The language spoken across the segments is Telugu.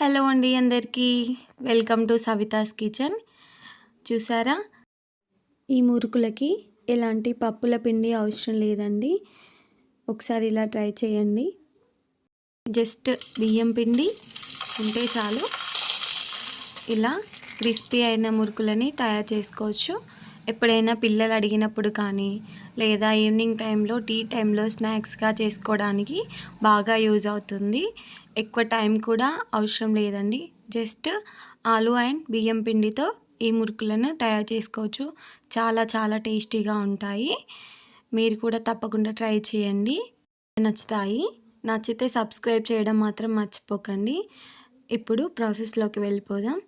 హలో అండి అందరికీ. Welcome to Savitha's kitchen. చూసారా? ఈ మురుకులకి ఎలాంటి పప్పుల పిండి అవసరం లేదండి. ఒకసారి ఇలా ట్రై చేయండి. జస్ట్ బియ్యం పిండి ఉంటే చాలు. ఇలా క్రిస్పీ అయిన మురుకులని తయారు చేసుకోవచ్చు. ఎప్పుడైనా పిల్లలు అడిగినప్పుడు కానీ లేదా ఈవినింగ్ టైంలో టీ టైంలో స్నాక్స్గా చేసుకోవడానికి బాగా యూజ్ అవుతుంది. ఎక్కువ టైం కూడా అవసరం లేదండి. జస్ట్ ఆలు అండ్ బియ్యం పిండితో ఈ మురుకులను తయారు చేసుకోవచ్చు. చాలా చాలా టేస్టీగా ఉంటాయి. మీరు కూడా తప్పకుండా ట్రై చేయండి. నచ్చుతాయి. నచ్చితే సబ్స్క్రైబ్ చేయడం మాత్రం మర్చిపోకండి. ఇప్పుడు ప్రాసెస్లోకి వెళ్ళిపోదాం.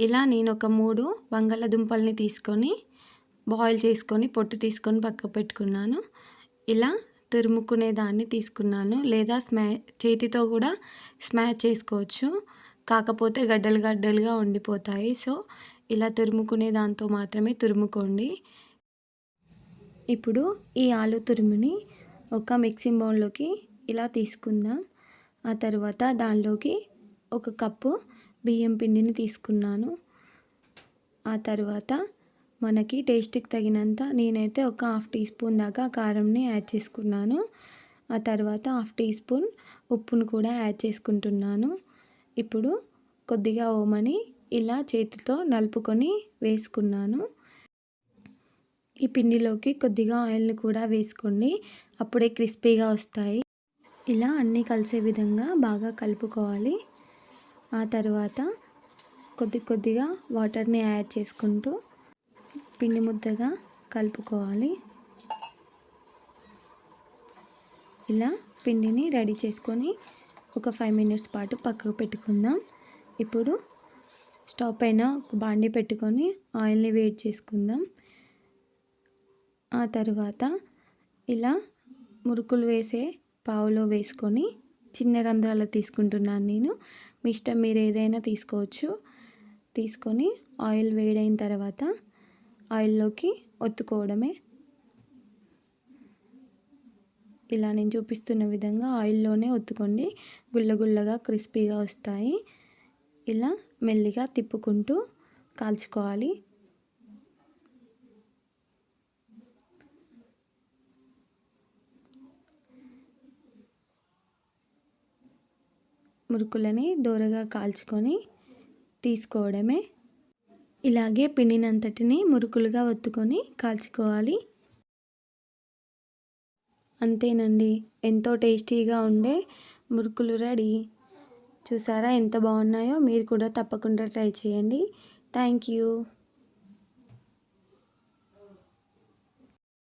ఇలా నేను ఒక మూడు బంగాళదుంపల్ని తీసుకొని బాయిల్ చేసుకొని పొట్టు తీసుకొని పక్క పెట్టుకున్నాను. ఇలా తురుముకునే దాన్ని తీసుకున్నాను. లేదా స్మా చేతితో కూడా స్మాచ్ చేసుకోవచ్చు. కాకపోతే గడ్డలు గడ్డలుగా ఉండిపోతాయి. సో ఇలా తురుముకునే దాంతో మాత్రమే తురుముకోండి. ఇప్పుడు ఈ ఆలు తురుముని ఒక మిక్సింగ్ బౌల్లోకి ఇలా తీసుకుందాం. ఆ తర్వాత దానిలోకి ఒక కప్పు బియ్యం పిండిని తీసుకున్నాను. ఆ తర్వాత మనకి టేస్ట్కి తగినంత నేనైతే ఒక హాఫ్ టీ స్పూన్ దాకా కారంని యాడ్ చేసుకున్నాను. ఆ తర్వాత హాఫ్ టీ స్పూన్ ఉప్పును కూడా యాడ్ చేసుకుంటున్నాను. ఇప్పుడు కొద్దిగా ఓమని ఇలా చేతితో నలుపుకొని వేసుకున్నాను. ఈ పిండిలోకి కొద్దిగా ఆయిల్ని కూడా వేసుకోండి. అప్పుడే క్రిస్పీగా వస్తాయి. ఇలా అన్నీ కలిసే విధంగా బాగా కలుపుకోవాలి. ఆ తర్వాత కొద్ది కొద్దిగా వాటర్ని యాడ్ చేసుకుంటూ పిండి ముద్దగా కలుపుకోవాలి. ఇలా పిండిని రెడీ చేసుకొని ఒక ఫైవ్ మినిట్స్ పాటు పక్కకు పెట్టుకుందాం. ఇప్పుడు స్టవ్ పైన ఒక బాండి పెట్టుకొని ఆయిల్ని వేడి చేసుకుందాం. ఆ తర్వాత ఇలా మురుకులు వేసే పావులో వేసుకొని చిన్న రంధ్రాలు తీసుకుంటున్నాను నేను. మీ ఇష్టం మీరు ఏదైనా తీసుకోవచ్చు. తీసుకొని ఆయిల్ వేడైన తర్వాత ఆయిల్లోకి ఒత్తుకోవడమే. ఇలా నేను చూపిస్తున్న విధంగా ఆయిల్లోనే ఒత్తుకోండి. గుల్లగుల్లగా క్రిస్పీగా వస్తాయి. ఇలా మెల్లిగా తిప్పుకుంటూ కాల్చుకోవాలి. మురుకులని దూరగా కాల్చుకొని తీసుకోవడమే. ఇలాగే పిండినంతటిని మురుకులుగా ఒత్తుకొని కాల్చుకోవాలి. అంతేనండి. ఎంతో టేస్టీగా ఉండే మురుకులు రెడీ. చూసారా ఎంత బాగున్నాయో? మీరు కూడా తప్పకుండా ట్రై చేయండి. Thank you.